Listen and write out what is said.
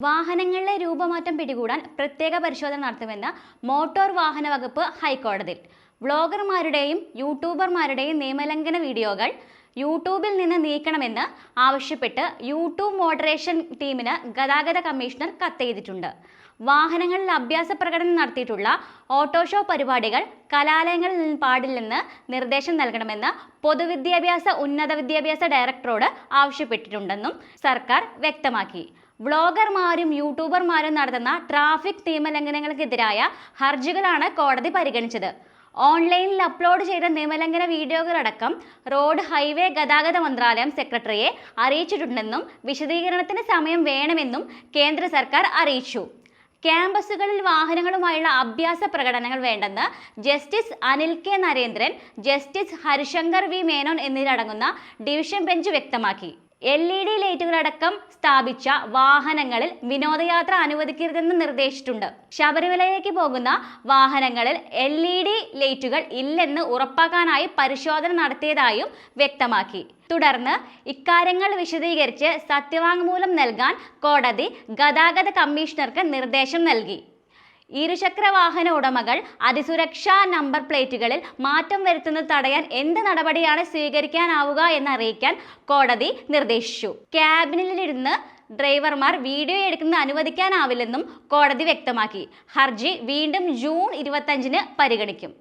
വാഹനങ്ങളിലെ രൂപമാറ്റം പിടികൂടാൻ പ്രത്യേക പരിശോധന നടത്തുമെന്ന് മോട്ടോർ വാഹന വകുപ്പ് ഹൈക്കോടതി വ്ളോഗർമാരുടെയും യൂട്യൂബർമാരുടെയും നിയമലംഘന വീഡിയോകൾ യൂട്യൂബിൽ നിന്ന് നീക്കണമെന്ന് ആവശ്യപ്പെട്ട് യൂട്യൂബ് മോഡറേഷൻ ടീമിന് ഗതാഗത കമ്മീഷണർ കത്തെഴുതിയിട്ടുണ്ട് വാഹനങ്ങളിൽ അഭ്യാസ പ്രകടനം നടത്തിയിട്ടുള്ള ഓട്ടോഷോ പരിപാടികൾ കലാലയങ്ങളിൽ നിന്ന് പാടില്ലെന്ന് നിർദ്ദേശം നൽകണമെന്ന് പൊതുവിദ്യാഭ്യാസ ഉന്നത വിദ്യാഭ്യാസ ഡയറക്ടറോട് ആവശ്യപ്പെട്ടിട്ടുണ്ടെന്നും സർക്കാർ വ്യക്തമാക്കി. വ്ളോഗർമാരും യൂട്യൂബർമാരും നടത്തുന്ന ട്രാഫിക് നിയമലംഘനങ്ങൾക്കെതിരായ ഹർജികളാണ് കോടതി പരിഗണിച്ചത്. ഓൺലൈനിൽ അപ്ലോഡ് ചെയ്ത നിയമലംഘന വീഡിയോകളടക്കം റോഡ് ഹൈവേ ഗതാഗത മന്ത്രാലയം സെക്രട്ടറിയെ അറിയിച്ചിട്ടുണ്ടെന്നും വിശദീകരണത്തിന് സമയം വേണമെന്നും കേന്ദ്ര സർക്കാർ അറിയിച്ചു. ക്യാമ്പസുകളിൽ വാഹനങ്ങളുമായുള്ള അഭ്യാസ പ്രകടനങ്ങൾ വേണ്ടെന്ന് justice Anil K Narendran justice Harishankar V Menon എന്നിവരടങ്ങുന്ന ഡിവിഷൻ ബെഞ്ച് വ്യക്തമാക്കി. എൽ ഇ ഡി ലൈറ്റുകളടക്കം സ്ഥാപിച്ച വാഹനങ്ങളിൽ വിനോദയാത്ര അനുവദിക്കരുതെന്ന് നിർദ്ദേശിച്ചിട്ടുണ്ട്. ശബരിമലയിലേക്ക് പോകുന്ന വാഹനങ്ങളിൽ എൽ ഇ ഡി ലൈറ്റുകൾ ഇല്ലെന്ന് ഉറപ്പാക്കാനായി പരിശോധന നടത്തിയതായും വ്യക്തമാക്കി. തുടർന്ന് ഇക്കാര്യങ്ങൾ വിശദീകരിച്ച് സത്യവാങ്മൂലം നൽകാൻ കോടതി ഗതാഗത കമ്മീഷണർക്ക് നിർദ്ദേശം നൽകി. ഇരുചക്ര വാഹന ഉടമകൾ അതിസുരക്ഷാ നമ്പർ പ്ലേറ്റുകളിൽ മാറ്റം വരുത്തുന്നത് തടയാൻ എന്ത് നടപടിയാണ് സ്വീകരിക്കാനാവുക എന്നറിയിക്കാൻ കോടതി നിർദ്ദേശിച്ചു. ക്യാബിനിലിരുന്ന് ഡ്രൈവർമാർ വീഡിയോ എടുക്കുന്നത് അനുവദിക്കാനാവില്ലെന്നും കോടതി വ്യക്തമാക്കി. ഹർജി വീണ്ടും ജൂൺ ഇരുപത്തഞ്ചിന് പരിഗണിക്കും.